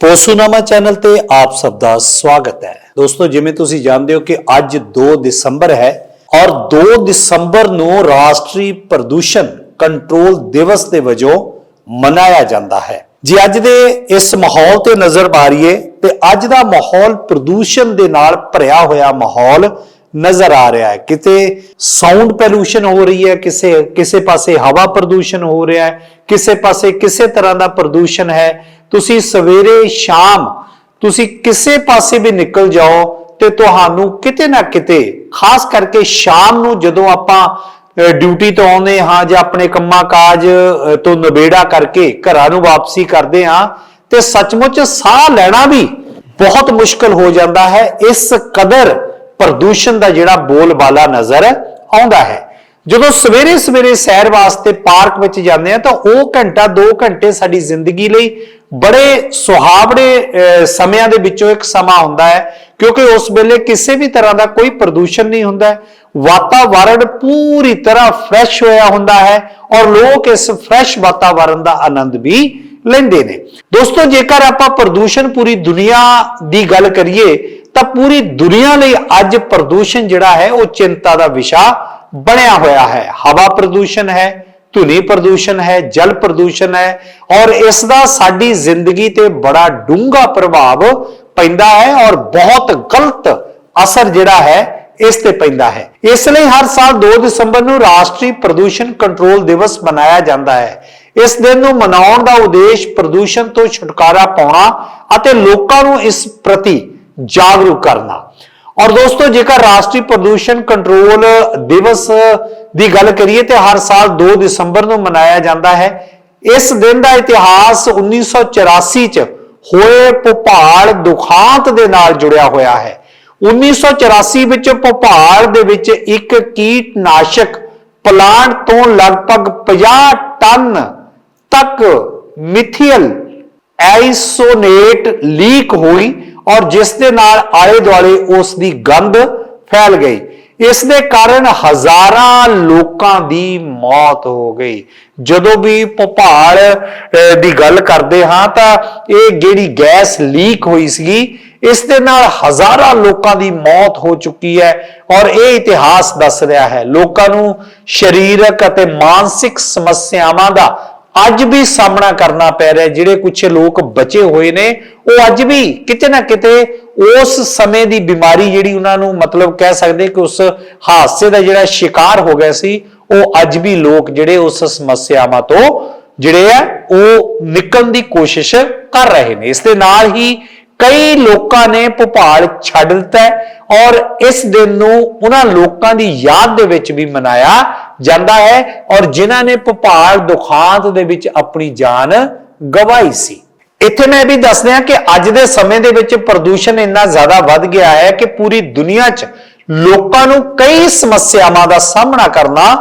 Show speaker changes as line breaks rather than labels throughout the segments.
ਪੋਸੂਨਾਮਾ channel ਤੇ ਆਪ ਸਭ ਦਾ ਸਵਾਗਤ ਹੈ। ਦੋਸਤੋ, ਜਿਵੇਂ ਤੁਸੀਂ ਜਾਣਦੇ ਹੋ ਕਿ ਅੱਜ 2 ਦਸੰਬਰ ਹੈ ਔਰ 2 ਦਸੰਬਰ ਨੂੰ ਰਾਸ਼ਟਰੀ ਪ੍ਰਦੂਸ਼ਣ ਕੰਟਰੋਲ ਦਿਵਸ ਦੇ ਵਜੋਂ ਮਨਾਇਆ ਜਾਂਦਾ ਹੈ। ਜੇ ਅੱਜ ਦੇ ਇਸ ਮਾਹੌਲ ਤੇ ਨਜ਼ਰ ਮਾਰੀਏ ਤੇ ਅੱਜ ਦਾ ਮਾਹੌਲ ਪ੍ਰਦੂਸ਼ਣ ਦੇ ਨਾਲ ਭਰਿਆ ਹੋਇਆ ਮਾਹੌਲ ਨਜ਼ਰ ਆ ਰਿਹਾ ਹੈ। ਕਿਤੇ ਸਾਊਂਡ ਪੋਲੂਸ਼ਨ ਹੋ ਰਹੀ ਹੈ, ਕਿਸੇ ਕਿਸੇ ਪਾਸੇ ਹਵਾ ਪ੍ਰਦੂਸ਼ਣ ਹੋ ਰਿਹਾ ਹੈ, ਕਿਸੇ ਪਾਸੇ ਕਿਸੇ ਤਰ੍ਹਾਂ ਦਾ ਪ੍ਰਦੂਸ਼ਣ ਹੈ। ਤੁਸੀਂ ਸਵੇਰੇ ਸ਼ਾਮ ਤੁਸੀਂ ਕਿਸੇ ਪਾਸੇ ਵੀ ਨਿਕਲ ਜਾਓ ਤੇ ਤੁਹਾਨੂੰ ਕਿਤੇ ਨਾ ਕਿਤੇ, ਖਾਸ ਕਰਕੇ ਸ਼ਾਮ ਨੂੰ ਜਦੋਂ ਆਪਾਂ ਡਿਊਟੀ ਤੋਂ ਆਉਂਦੇ ਹਾਂ ਜਾਂ ਆਪਣੇ ਕੰਮਾਂ ਕਾਜ ਤੋਂ ਨਵੇੜਾ ਕਰਕੇ ਘਰਾਂ ਨੂੰ ਵਾਪਸੀ ਕਰਦੇ ਹਾਂ ਤੇ ਸੱਚਮੁੱਚ ਸਾਹ ਲੈਣਾ ਵੀ ਬਹੁਤ ਮੁਸ਼ਕਲ ਹੋ ਜਾਂਦਾ ਹੈ। ਇਸ ਕਦਰ ਪ੍ਰਦੂਸ਼ਣ ਦਾ ਜਿਹੜਾ ਬੋਲਬਾਲਾ ਨਜ਼ਰ ਆਉਂਦਾ ਹੈ। ਜਦੋਂ ਸਵੇਰੇ ਸਵੇਰੇ ਸੈਰ ਵਾਸਤੇ ਪਾਰਕ ਵਿੱਚ ਜਾਂਦੇ ਆ ਤਾਂ ਉਹ ਘੰਟਾ 2 ਘੰਟੇ ਸਾਡੀ ਜ਼ਿੰਦਗੀ ਲਈ ਬੜੇ ਸੁਹਾਵਣੇ ਸਮਿਆਂ ਦੇ ਵਿੱਚੋਂ ਇੱਕ ਸਮਾਂ ਹੁੰਦਾ ਹੈ। ਕਿਉਂਕਿ ਉਸ ਵੇਲੇ ਕਿਸੇ ਵੀ ਤਰ੍ਹਾਂ ਦਾ ਕੋਈ ਪ੍ਰਦੂਸ਼ਣ ਨਹੀਂ ਹੁੰਦਾ। ਹੈ। ਵਾਤਾਵਰਣ ਪੂਰੀ ਤਰ੍ਹਾਂ ਫਰੈਸ਼ ਹੋਇਆ ਹੁੰਦਾ ਹੈ ਔਰ ਲੋਕ ਇਸ ਫਰੈਸ਼ ਵਾਤਾਵਰਣ ਦਾ ਆਨੰਦ ਵੀ ਲੈਂਦੇ ਨੇ। ਦੋਸਤੋ, ਜੇਕਰ ਆਪਾਂ ਪ੍ਰਦੂਸ਼ਣ ਪੂਰੀ ਦੁਨੀਆ ਦੀ ਗੱਲ ਕਰੀਏ ਤਾਂ ਪੂਰੀ ਦੁਨੀਆ ਲਈ ਅੱਜ ਪ੍ਰਦੂਸ਼ਣ ਜਿਹੜਾ ਹੈ, ਉਹ ਚਿੰਤਾ ਦਾ ਵਿਸ਼ਾ ਬਣਿਆ ਹੋਇਆ ਹੈ। ਹਵਾ ਪ੍ਰਦੂਸ਼ਣ ਹੈ, ਧੁਨੀ ਪ੍ਰਦੂਸ਼ਣ ਹੈ, ਜਲ ਪ੍ਰਦੂਸ਼ਣ ਹੈ ਔਰ ਇਸ ਦਾ ਸਾਡੀ ਜ਼ਿੰਦਗੀ ਤੇ ਬੜਾ ਡੂੰਘਾ ਪ੍ਰਭਾਵ ਪੈਂਦਾ ਹੈ ਔਰ ਬਹੁਤ ਗਲਤ ਅਸਰ ਜਿਹੜਾ ਹੈ, ਇਸ ਤੇ ਪੈਂਦਾ ਹੈ। ਇਸ ਲਈ ਹਰ ਸਾਲ 2 ਦਸੰਬਰ ਨੂੰ ਰਾਸ਼ਟਰੀ ਪ੍ਰਦੂਸ਼ਣ ਕੰਟਰੋਲ ਦਿਵਸ ਮਨਾਇਆ ਜਾਂਦਾ ਹੈ। ਇਸ ਦਿਨ ਨੂੰ ਮਨਾਉਣ ਦਾ ਉਦੇਸ਼ ਪ੍ਰਦੂਸ਼ਣ ਤੋਂ ਛੁਟਕਾਰਾ ਪਾਉਣਾ ਅਤੇ ਲੋਕਾਂ ਨੂੰ ਇਸ ਪ੍ਰਤੀ ਜਾਗਰੂਕ ਕਰਨਾ। ਔਰ ਦੋਸਤੋ, ਜੇਕਰ ਰਾਸ਼ਟਰੀ ਪ੍ਰਦੂਸ਼ਣ ਕੰਟਰੋਲ ਦਿਵਸ ਦੀ ਗੱਲ ਕਰੀਏ ਤੇ ਹਰ ਸਾਲ 2 ਦਸੰਬਰ ਨੂੰ ਮਨਾਇਆ ਜਾਂਦਾ ਹੈ। ਇਸ ਦਿਨ ਦਾ ਇਤਿਹਾਸ 1984 ਚ ਹੋਏ ਭੋਪਾਲ ਦੁਖਾਂਤ ਦੇ ਨਾਲ ਜੁੜਿਆ ਹੋਇਆ ਹੈ। 1984 ਵਿੱਚ ਭੋਪਾਲ ਦੇ ਵਿੱਚ ਇੱਕ ਕੀਟਨਾਸ਼ਕ ਪਲਾਂਟ ਤੋਂ ਲਗਭਗ 50 ਟਨ ਤੱਕ ਮਿਥੀਅਲ ਆਈਸੋਨੇਟ ਲੀਕ ਹੋਈ। ਔਰ ਜਿਸ ਦੇ ਨਾਲ ਆਲੇ ਦੁਆਲੇ ਉਸ ਦੀ ਗੰਧ ਫੈਲ ਗਈ। ਇਸ ਦੇ ਕਾਰਨ ਹਜ਼ਾਰਾਂ ਲੋਕਾਂ ਦੀ ਮੌਤ ਹੋ ਗਈ। ਜਦੋਂ ਵੀ ਭੋਪਾਲ ਦੀ ਗੱਲ ਕਰਦੇ ਹਾਂ ਤਾਂ ਇਹ ਜਿਹੜੀ ਗੈਸ ਲੀਕ ਹੋਈ ਸੀਗੀ, ਇਸ ਦੇ ਨਾਲ ਹਜ਼ਾਰਾਂ ਲੋਕਾਂ ਦੀ ਮੌਤ ਹੋ ਚੁੱਕੀ ਹੈ ਔਰ ਇਹ ਇਤਿਹਾਸ ਦੱਸ ਰਿਹਾ ਹੈ। ਲੋਕਾਂ ਨੂੰ ਸਰੀਰਕ ਅਤੇ ਮਾਨਸਿਕ ਸਮੱਸਿਆਵਾਂ ਦਾ ਅੱਜ ਵੀ ਸਾਹਮਣਾ ਕਰਨਾ ਪੈ ਰਿਹਾ ਜਿਹੜੇ ਕੁਝ ਲੋਕ ਬਚੇ ਹੋਏ ਨੇ, ਉਹ ਅੱਜ ਵੀ ਕਿਤੇ ਨਾ ਕਿਤੇ ਉਸ ਸਮੇਂ ਦੀ ਬਿਮਾਰੀ ਜਿਹੜੀ ਉਹਨਾਂ ਨੂੰ ਮਤਲਬ ਕਹਿ ਸਕਦੇ ਕਿ ਉਸ ਹਾਦਸੇ ਦਾ ਜਿਹੜਾ ਸ਼ਿਕਾਰ ਹੋ ਗਿਆ ਸੀ, ਉਹ ਅੱਜ ਵੀ ਲੋਕ ਜਿਹੜੇ ਉਸ ਸਮੱਸਿਆਵਾਂ ਤੋਂ ਜਿਹੜੇ ਆ, ਉਹ ਨਿਕਲਣ ਦੀ ਕੋਸ਼ਿਸ਼ ਕਰ ਰਹੇ ਨੇ। ਇਸ ਦੇ ਨਾਲ ਹੀ ਕਈ ਲੋਕਾਂ ਨੇ ਭੋਪਾਲ ਛੱਡ ਦਿੱਤਾ ਹੈ ਔਰ ਇਸ ਦਿਨ ਨੂੰ ਉਹਨਾਂ ਲੋਕਾਂ ਦੀ ਯਾਦ ਦੇ ਵਿੱਚ ਵੀ ਮਨਾਇਆ ਜਾਂਦਾ ਹੈ ਔਰ ਜਿਨ੍ਹਾਂ ਨੇ ਭੋਪਾਲ ਦੁਖਾਂਤ ਦੇ ਵਿੱਚ ਆਪਣੀ ਜਾਨ ਗਵਾਈ ਸੀ। ਇੱਥੇ ਮੈਂ ਇਹ ਵੀ ਦੱਸ ਦਿਆਂ ਕਿ ਅੱਜ ਦੇ ਸਮੇਂ ਦੇ ਵਿੱਚ ਪ੍ਰਦੂਸ਼ਣ ਇੰਨਾ ਜ਼ਿਆਦਾ ਵੱਧ ਗਿਆ ਹੈ ਕਿ ਪੂਰੀ ਦੁਨੀਆ 'ਚ ਲੋਕਾਂ ਨੂੰ ਕਈ ਸਮੱਸਿਆਵਾਂ ਦਾ ਸਾਹਮਣਾ ਕਰਨਾ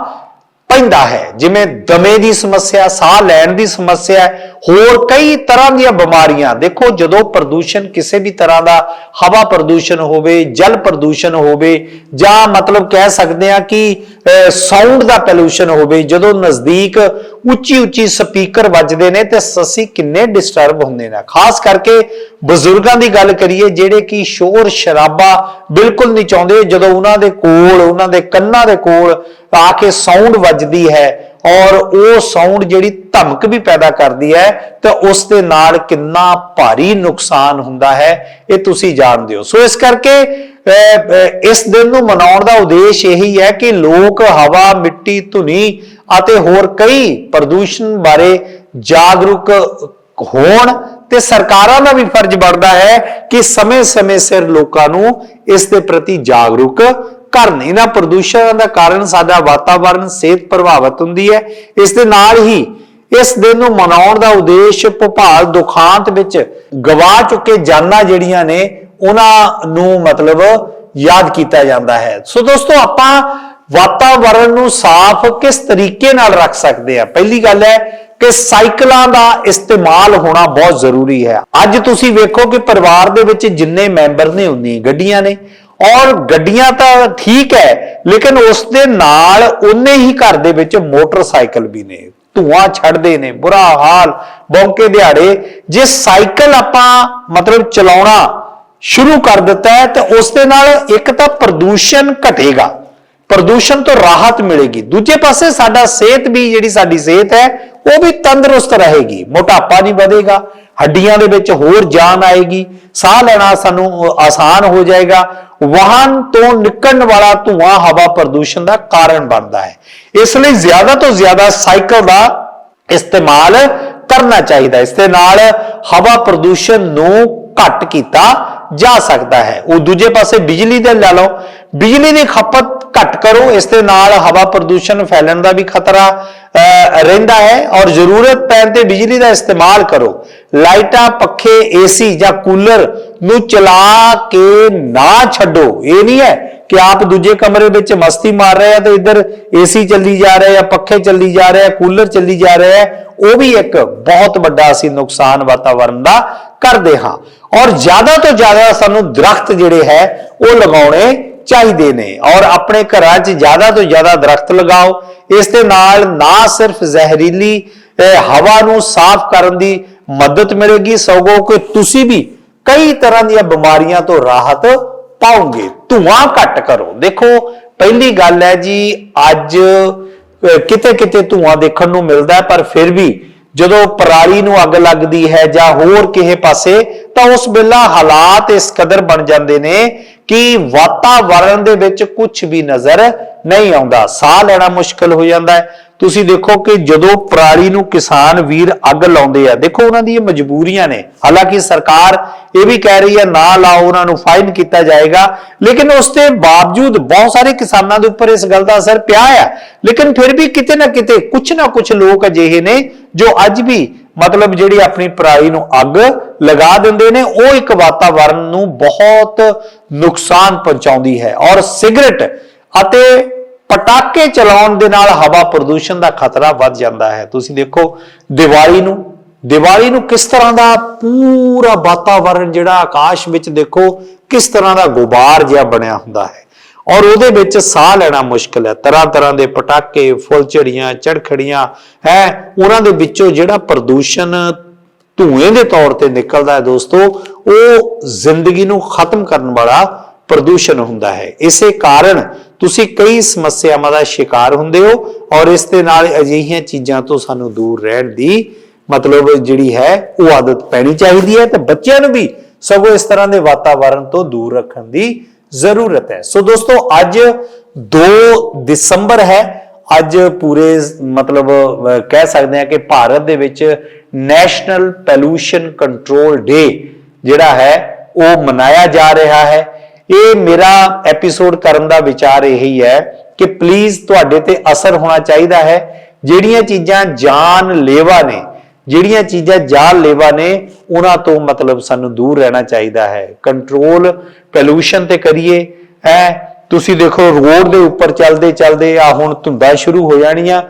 ਪੈਂਦਾ ਹੈ। ਜਿਵੇਂ ਦਮੇ ਦੀ ਸਮੱਸਿਆ, ਸਾਹ ਲੈਣ ਦੀ ਸਮੱਸਿਆ ਹੋਰ ਕਈ ਤਰ੍ਹਾਂ ਦੀਆਂ ਬਿਮਾਰੀਆਂ। ਦੇਖੋ, ਜਦੋਂ ਪ੍ਰਦੂਸ਼ਣ ਕਿਸੇ ਵੀ ਤਰ੍ਹਾਂ ਦਾ, ਹਵਾ ਪ੍ਰਦੂਸ਼ਣ ਹੋਵੇ, ਜਲ ਪ੍ਰਦੂਸ਼ਣ ਹੋਵੇ, ਜਾਂ ਮਤਲਬ ਕਹਿ ਸਕਦੇ ਆ ਕਿ ਸਾਊਂਡ ਦਾ ਪੋਲੂਸ਼ਨ ਹੋਵੇ, ਜਦੋਂ ਨਜ਼ਦੀਕ ਉੱਚੀ ਉੱਚੀ ਸਪੀਕਰ ਵੱਜਦੇ ਨੇ, ਤੇ ਅਸੀਂ ਕਿੰਨੇ ਡਿਸਟਰਬ ਹੁੰਦੇ ਨੇ। ਖਾਸ ਕਰਕੇ ਬਜ਼ੁਰਗਾਂ ਦੀ ਗੱਲ ਕਰੀਏ, ਜਿਹੜੇ ਕਿ ਸ਼ੋਰ ਸ਼ਰਾਬਾ ਬਿਲਕੁਲ ਨਹੀਂ ਚਾਹੁੰਦੇ, ਜਦੋਂ ਉਹਨਾਂ ਦੇ ਕੋਲ, ਉਹਨਾਂ ਦੇ ਕੰਨਾਂ ਦੇ ਕੋਲ ਆ ਕੇ ਸਾਊਂਡ ਵੱਜਦੀ ਹੈ ਔਰ ਉਹ ਸਾਊਂਡ ਜਿਹੜੀ ਧਮਕ ਵੀ ਪੈਦਾ ਕਰਦੀ ਹੈ, ਤਾਂ ਉਸ ਦੇ ਨਾਲ ਕਿੰਨਾ ਭਾਰੀ ਨੁਕਸਾਨ ਹੁੰਦਾ ਹੈ, ਇਹ ਤੁਸੀਂ ਜਾਣਦੇ ਹੋ। ਸੋ ਇਸ ਕਰਕੇ ਇਸ ਦਿਨ ਨੂੰ ਮਨਾਉਣ ਦਾ ਉਦੇਸ਼ ਇਹੀ ਹੈ ਕਿ ਲੋਕ ਹਵਾ, ਮਿੱਟੀ, ਧੁਨੀ ਅਤੇ ਹੋਰ ਕਈ ਪ੍ਰਦੂਸ਼ਣ ਬਾਰੇ ਜਾਗਰੂਕ ਹੋਣ ਤੇ ਸਰਕਾਰਾਂ ਦਾ ਵੀ ਫਰਜ਼ ਬਣਦਾ ਹੈ ਕਿ ਸਮੇਂ-ਸਮੇਂ ਸਿਰ ਲੋਕਾਂ ਨੂੰ ਇਸ ਦੇ ਪ੍ਰਤੀ ਜਾਗਰੂਕ ਕਰਨ ਇਹਨਾਂ ਪ੍ਰਦੂਸ਼ਣ ਦਾ ਕਾਰਨ ਸਾਡਾ ਵਾਤਾਵਰਣ ਸਿਹਤ ਪ੍ਰਭਾਵਿਤ ਹੁੰਦੀ ਹੈ। ਇਸ ਦੇ ਨਾਲ ਹੀ ਇਸ ਦਿਨ ਨੂੰ ਮਨਾਉਣ ਦਾ ਉਦੇਸ਼ ਭੋਪਾਲ ਦੁਖਾਂਤ ਵਿੱਚ ਗਵਾ ਚੁੱਕੇ ਜਾਨਾਂ ਜਿਹੜੀਆਂ ਨੇ, ਉਹਨਾਂ ਨੂੰ ਮਤਲਬ ਯਾਦ ਕੀਤਾ ਜਾਂਦਾ ਹੈ। ਸੋ ਦੋਸਤੋ, ਆਪਾਂ ਵਾਤਾਵਰਣ ਨੂੰ ਸਾਫ਼ ਕਿਸ ਤਰੀਕੇ ਨਾਲ ਰੱਖ ਸਕਦੇ ਆ ਪਹਿਲੀ ਗੱਲ ਹੈ ਕਿ ਸਾਈਕਲਾਂ ਦਾ ਇਸਤੇਮਾਲ ਹੋਣਾ ਬਹੁਤ ਜ਼ਰੂਰੀ ਹੈ। ਅੱਜ ਤੁਸੀਂ ਵੇਖੋ ਕਿ ਪਰਿਵਾਰ ਦੇ ਵਿੱਚ ਜਿੰਨੇ ਮੈਂਬਰ ਨੇ, ਉਨੀ ਗੱਡੀਆਂ ਨੇ। ਔਰ ਗੱਡੀਆਂ ਤਾਂ ਠੀਕ ਹੈ, ਲੇਕਿਨ ਉਸ ਦੇ ਨਾਲ ਉਨੇ ਹੀ ਘਰ ਦੇ ਵਿੱਚ ਮੋਟਰਸਾਈਕਲ ਵੀ ਨੇ। ਧੂਆਂ ਛੱਡਦੇ ਨੇ, ਬੁਰਾ ਹਾਲ, ਬੌਂਕੇ ਦਿਹਾੜੇ। ਜੇ ਸਾਈਕਲ ਆਪਾਂ ਮਤਲਬ ਚਲਾਉਣਾ ਸ਼ੁਰੂ ਕਰ ਦਿੱਤਾ ਹੈ, ਤੇ ਉਸ ਦੇ ਨਾਲ ਇੱਕ ਤਾਂ ਪ੍ਰਦੂਸ਼ਣ ਘਟੇਗਾ। ਪ੍ਰਦੂਸ਼ਣ ਤੋਂ ਰਾਹਤ ਮਿਲੇਗੀ। ਦੂਜੇ ਪਾਸੇ ਸਾਡਾ ਸਿਹਤ ਵੀ, ਜਿਹੜੀ ਸਾਡੀ ਸਿਹਤ ਹੈ, ਉਹ ਵੀ ਤੰਦਰੁਸਤ ਰਹੇਗੀ। ਮੋਟਾਪਾ ਨਹੀਂ ਵਧੇਗਾ। ਹੱਡੀਆਂ ਦੇ ਵਿੱਚ ਹੋਰ ਜਾਨ ਆਏਗੀ, ਸਾਹ ਲੈਣਾ ਸਾਨੂੰ ਆਸਾਨ ਹੋ ਜਾਏਗਾ। ਵਾਹਨ ਤੋਂ ਨਿਕਲਣ ਵਾਲਾ ਧੂਆਂ, ਹਵਾ ਪ੍ਰਦੂਸ਼ਣ ਦਾ ਕਾਰਨ ਬਣਦਾ ਹੈ। ਇਸ ਲਈ ਜ਼ਿਆਦਾ ਤੋਂ ਜ਼ਿਆਦਾ ਸਾਈਕਲ ਦਾ ਇਸਤੇਮਾਲ ਕਰਨਾ ਚਾਹੀਦਾ ਇਸ ਦੇ ਨਾਲ ਹਵਾ ਪ੍ਰਦੂਸ਼ਣ ਨੂੰ ਘੱਟ ਕੀਤਾ ਜਾ ਸਕਦਾ ਹੈ। ਉਹ ਦੂਜੇ ਪਾਸੇ ਬਿਜਲੀ ਦੇ ਲੈ ਲਓ। ਬਿਜਲੀ ਦੀ ਖਪਤ ਘੱਟ ਕਰੋ ਇਸ ਦੇ ਨਾਲ ਹਵਾ ਪ੍ਰਦੂਸ਼ਣ ਫੈਲਣ ਦਾ ਵੀ ਖਤਰਾ ਅਹ, ਰਹਿੰਦਾ ਹੈ ਔਰ ਜ਼ਰੂਰਤ ਪੈਣ ਤੇ ਬਿਜਲੀ ਦਾ ਇਸਤੇਮਾਲ ਕਰੋ। ਲਾਈਟਾਂ ਪੱਖੇ ਏਸੀ ਜਾਂ ਕੂਲਰ ਨੂੰ ਚਲਾ ਕੇ ਨਾ ਛੱਡੋ। ਇਹ ਨਹੀਂ ਹੈ ਕਿ ਆਪ ਦੂਜੇ ਕਮਰੇ ਵਿੱਚ ਮਸਤੀ ਮਾਰ ਰਹੇ ਆ ਤੇ ਇੱਧਰ ਏਸੀ ਚੱਲੀ ਜਾ ਰਹੇ ਆ ਪੱਖੇ ਚੱਲੀ ਜਾ ਰਹੇ ਆ ਕੂਲਰ ਚੱਲੀ ਜਾ ਰਿਹਾ ਹੈ ਉਹ ਵੀ ਇੱਕ ਬਹੁਤ ਵੱਡਾ ਅਸੀਂ ਨੁਕਸਾਨ ਵਾਤਾਵਰਣ ਦਾ ਕਰਦੇ ਹਾਂ। ਔਰ ਜ਼ਿਆਦਾ ਤੋਂ ਜ਼ਿਆਦਾ ਸਾਨੂੰ ਦਰਖਤ ਜਿਹੜੇ ਹੈ ਉਹ ਲਗਾਉਣੇ ਚਾਹੀਦੇ ਨੇ। ਔਰ ਆਪਣੇ ਘਰਾਂ 'ਚ ਜ਼ਿਆਦਾ ਤੋਂ ਜ਼ਿਆਦਾ ਦਰਖਤ ਲਗਾਓ। ਇਸ ਦੇ ਨਾਲ ਨਾ ਸਿਰਫ ਜ਼ਹਿਰੀਲੀ ਹਵਾ ਨੂੰ ਸਾਫ਼ ਕਰਨ ਦੀ ਮਦਦ ਮਿਲੇਗੀ। ਸਗੋਂ ਕਿ ਤੁਸੀਂ ਵੀ ਕਈ ਤਰ੍ਹਾਂ ਦੀਆਂ ਬਿਮਾਰੀਆਂ ਤੋਂ ਰਾਹਤ ਪਾਓਗੇ। ਧੂਆਂ ਘੱਟ ਕਰੋ। ਦੇਖੋ, ਪਹਿਲੀ ਗੱਲ ਹੈ ਜੀ, ਅੱਜ ਕਿਤੇ ਕਿਤੇ ਧੂਆਂ ਦੇਖਣ ਨੂੰ ਮਿਲਦਾ ਪਰ ਫਿਰ ਵੀ ਜਦੋਂ ਪਰਾਲੀ ਨੂੰ ਅੱਗ ਲੱਗਦੀ ਹੈ ਜਾਂ ਹੋਰ ਕਿਸੇ ਪਾਸੇ, ਤਾਂ ਉਸ ਵੇਲਾ ਹਾਲਾਤ ਇਸ ਕਦਰ ਬਣ ਜਾਂਦੇ ਨੇ ਕਿ ਵਾਤਾਵਰਣ ਦੇ ਵਿੱਚ ਕੁਝ ਵੀ ਨਜ਼ਰ ਨਹੀਂ ਆਉਂਦਾ। ਸਾਹ ਲੈਣਾ ਮੁਸ਼ਕਲ ਹੋ ਜਾਂਦਾ ਹੈ। ਤੁਸੀਂ ਦੇਖੋ ਕਿ ਜਦੋਂ ਪਰਾਲੀ ਨੂੰ ਕਿਸਾਨ ਵੀਰ ਅੱਗ ਲਾਉਂਦੇ ਆ, ਦੇਖੋ ਉਹਨਾਂ ਦੀ ਇਹ ਮਜਬੂਰੀਆਂ ਨੇ। ਹਾਲਾਂਕਿ ਸਰਕਾਰ ਇਹ ਵੀ ਕਹਿ ਰਹੀ ਹੈ, ਨਾ ਲਾਓ, ਉਹਨਾਂ ਨੂੰ ਫਾਈਨ ਕੀਤਾ ਜਾਏਗਾ। ਲੇਕਿਨ ਉਸ ਦੇ ਬਾਵਜੂਦ ਬਹੁਤ ਸਾਰੇ ਕਿਸਾਨਾਂ ਦੇ ਉੱਪਰ ਇਸ ਗੱਲ ਦਾ ਅਸਰ ਪਿਆ ਹੈ ਲੇਕਿਨ ਫਿਰ ਵੀ ਕਿਤੇ ਨਾ ਕਿਤੇ ਕੁਝ ਨਾ ਕੁਝ ਲੋਕ ਅਜਿਹੇ ਨੇ ਜੋ ਅੱਜ ਵੀ ਮਤਲਬ ਜਿਹੜੀ ਆਪਣੀ ਪਰਾਲੀ ਨੂੰ ਅੱਗ ਲਗਾ ਦਿੰਦੇ ਨੇ, ਉਹ ਇੱਕ ਵਾਤਾਵਰਣ ਨੂੰ ਬਹੁਤ ਨੁਕਸਾਨ ਪਹੁੰਚਾਉਂਦੀ ਹੈ। ਔਰ ਸਿਗਰਟ ਅਤੇ ਪਟਾਕੇ ਚਲਾਉਣ ਦੇ ਨਾਲ ਹਵਾ ਪ੍ਰਦੂਸ਼ਣ ਦਾ ਖਤਰਾ ਵੱਧ ਜਾਂਦਾ ਹੈ। ਤੁਸੀਂ ਦੇਖੋ, ਦੀਵਾਲੀ ਨੂੰ ਦੀਵਾਲੀ ਨੂੰ ਕਿਸ ਤਰ੍ਹਾਂ ਦਾ ਪੂਰਾ ਵਾਤਾਵਰਣ ਜਿਹੜਾ ਆਕਾਸ਼ ਵਿੱਚ ਦੇਖੋ, ਕਿਸ ਤਰ੍ਹਾਂ ਦਾ ਗੁਬਾਰ ਜਿਹਾ ਬਣਿਆ ਹੁੰਦਾ ਹੈ। ਔਰ ਉਹਦੇ ਵਿੱਚ ਸਾਹ ਲੈਣਾ ਮੁਸ਼ਕਲ ਹੈ। ਤਰ੍ਹਾਂ ਤਰ੍ਹਾਂ ਦੇ ਪਟਾਕੇ, ਫੁੱਲਝੜੀਆਂ, ਚੜਖੜੀਆਂ, ਹੈ, ਉਹਨਾਂ ਦੇ ਵਿੱਚੋਂ ਜਿਹੜਾ ਪ੍ਰਦੂਸ਼ਣ ਧੂਏ ਦੇ ਤੌਰ ਤੇ ਨਿਕਲਦਾ ਹੈ ਦੋਸਤੋ, ਉਹ ਜ਼ਿੰਦਗੀ ਨੂੰ ਖਤਮ ਕਰਨ ਵਾਲਾ ਪ੍ਰਦੂਸ਼ਣ ਹੁੰਦਾ ਹੈ। ਇਸੇ ਕਾਰਨ ਤੁਸੀਂ ਕਈ ਸਮੱਸਿਆਵਾਂ ਦਾ ਸ਼ਿਕਾਰ ਹੁੰਦੇ ਹੋ ਔਰ ਇਸ ਦੇ ਨਾਲ ਅਜਿਹੀਆਂ ਚੀਜ਼ਾਂ ਤੋਂ ਸਾਨੂੰ ਦੂਰ ਰਹਿਣ ਦੀ ਮਤਲਬ ਜਿਹੜੀ ਹੈ, ਉਹ ਆਦਤ ਪੈਣੀ ਚਾਹੀਦੀ ਹੈ ਤੇ ਬੱਚਿਆਂ ਨੂੰ ਵੀ ਸਗੋਂ ਇਸ ਤਰ੍ਹਾਂ ਦੇ ਵਾਤਾਵਰਣ ਤੋਂ ਦੂਰ ਰੱਖਣ ਦੀ ਜ਼ਰੂਰਤ ਹੈ। ਸੋ ਦੋਸਤੋ, ਅੱਜ 2 ਦਸੰਬਰ ਹੈ। ਅੱਜ ਪੂਰੇ ਮਤਲਬ ਕਹਿ ਸਕਦੇ ਹਾਂ ਕਿ ਭਾਰਤ ਦੇ ਵਿੱਚ ਨੈਸ਼ਨਲ ਪੋਲੂਸ਼ਨ ਕੰਟਰੋਲ ਡੇ ਜਿਹੜਾ ਹੈ, ਉਹ ਮਨਾਇਆ ਜਾ ਰਿਹਾ ਹੈ। ਇਹ ਮੇਰਾ ਐਪੀਸੋਡ ਕਰਨ ਦਾ ਵਿਚਾਰ ਇਹੀ ਹੈ ਕਿ ਪਲੀਜ਼ ਤੁਹਾਡੇ ਤੇ ਅਸਰ ਹੋਣਾ ਚਾਹੀਦਾ ਹੈ। ਜਿਹੜੀਆਂ ਚੀਜ਼ਾਂ ਜਾਨ ਲੇਵਾ ਨੇ, ਜਿਹੜੀਆਂ ਚੀਜ਼ਾਂ ਜਾਨ ਲੇਵਾ ਨੇ, ਉਹਨਾਂ ਤੋਂ ਮਤਲਬ ਸਾਨੂੰ ਦੂਰ ਰਹਿਣਾ ਚਾਹੀਦਾ ਹੈ। ਕੰਟਰੋਲ ਪੋਲੂਸ਼ਨ ਤੇ ਕਰੀਏ। ਐ ਤੁਸੀਂ ਦੇਖੋ ਰੋਡ ਦੇ ਉੱਪਰ ਚੱਲਦੇ ਚੱਲਦੇ ਆ ਹੁਣ ਧੁੰਦਾਂ ਸ਼ੁਰੂ ਹੋ ਜਾਣੀਆਂ।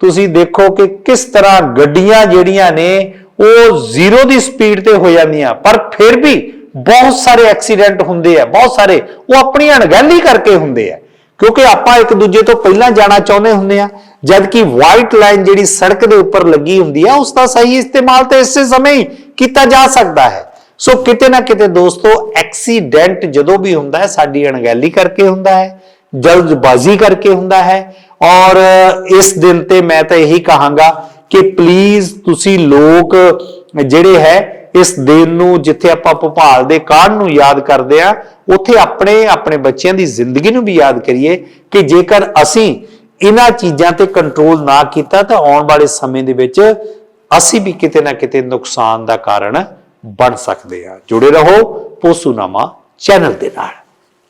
ਤੁਸੀਂ ਦੇਖੋ ਕਿ ਕਿਸ ਤਰ੍ਹਾਂ ਗੱਡੀਆਂ ਜਿਹੜੀਆਂ ਨੇ, ਉਹ ਜ਼ੀਰੋ ਦੀ ਸਪੀਡ ਤੇ ਹੋ ਜਾਂਦੀਆਂ। ਪਰ ਫਿਰ ਵੀ ਬਹੁਤ ਸਾਰੇ ਐਕਸੀਡੈਂਟ ਹੁੰਦੇ ਆ, ਬਹੁਤ ਸਾਰੇ। ਉਹ ਆਪਣੀ ਅਣਗਹਿਲੀ ਕਰਕੇ ਹੁੰਦੇ ਆ। ਕਿਉਂਕਿ ਆਪਾਂ ਇੱਕ ਦੂਜੇ ਤੋਂ ਪਹਿਲਾਂ ਜਾਣਾ ਚਾਹੁੰਦੇ ਹੁੰਦੇ ਆ, ਜਦਕਿ ਵਾਈਟ ਲਾਈਨ ਜਿਹੜੀ ਸੜਕ ਦੇ ਉੱਪਰ ਲੱਗੀ ਹੁੰਦੀ ਆ, ਉਸ ਦਾ ਸਹੀ ਇਸਤੇਮਾਲ ਤੇ ਇਸੇ ਸਮੇਂ ਹੀ ਕੀਤਾ ਜਾ ਸਕਦਾ ਹੈ। ਸੋ ਕਿਤੇ ਨਾ ਕਿਤੇ ਦੋਸਤੋ, ਐਕਸੀਡੈਂਟ ਜਦੋਂ ਵੀ ਹੁੰਦਾ ਹੈ, ਸਾਡੀ ਅਣਗਹਿਲੀ ਕਰਕੇ ਹੁੰਦਾ ਹੈ, ਜਲਦਬਾਜ਼ੀ ਕਰਕੇ ਹੁੰਦਾ ਹੈ। ਔਰ ਇਸ ਦਿਨ ਤੇ ਮੈਂ ਤਾਂ ਇਹੀ ਕਹਾਂਗਾ ਕਿ ਪਲੀਜ਼ ਤੁਸੀਂ ਲੋਕ ਜਿਹੜੇ ਹੈ ਇਸ ਦਿਨ ਨੂੰ ਜਿੱਥੇ ਆਪਾਂ ਭੋਪਾਲ ਦੇ ਕਾਂਡ ਨੂੰ ਯਾਦ ਕਰਦੇ ਆ, ਉੱਥੇ ਆਪਣੇ ਆਪਣੇ ਬੱਚਿਆਂ ਦੀ ਜ਼ਿੰਦਗੀ ਨੂੰ ਵੀ ਯਾਦ ਕਰੀਏ ਕਿ ਜੇਕਰ ਅਸੀਂ ਇਹਨਾਂ ਚੀਜ਼ਾਂ ਤੇ ਕੰਟਰੋਲ ਨਾ ਕੀਤਾ, ਤਾਂ ਆਉਣ ਵਾਲੇ ਸਮੇਂ ਦੇ ਵਿੱਚ ਅਸੀਂ ਵੀ ਕਿਤੇ ਨਾ ਕਿਤੇ ਨੁਕਸਾਨ ਦਾ ਕਾਰਨ ਬਣ ਸਕਦੇ ਆ। ਜੁੜੇ ਰਹੋ ਪੋਸੂਨਾਮਾ ਚੈਨਲ ਦੇ ਨਾਲ।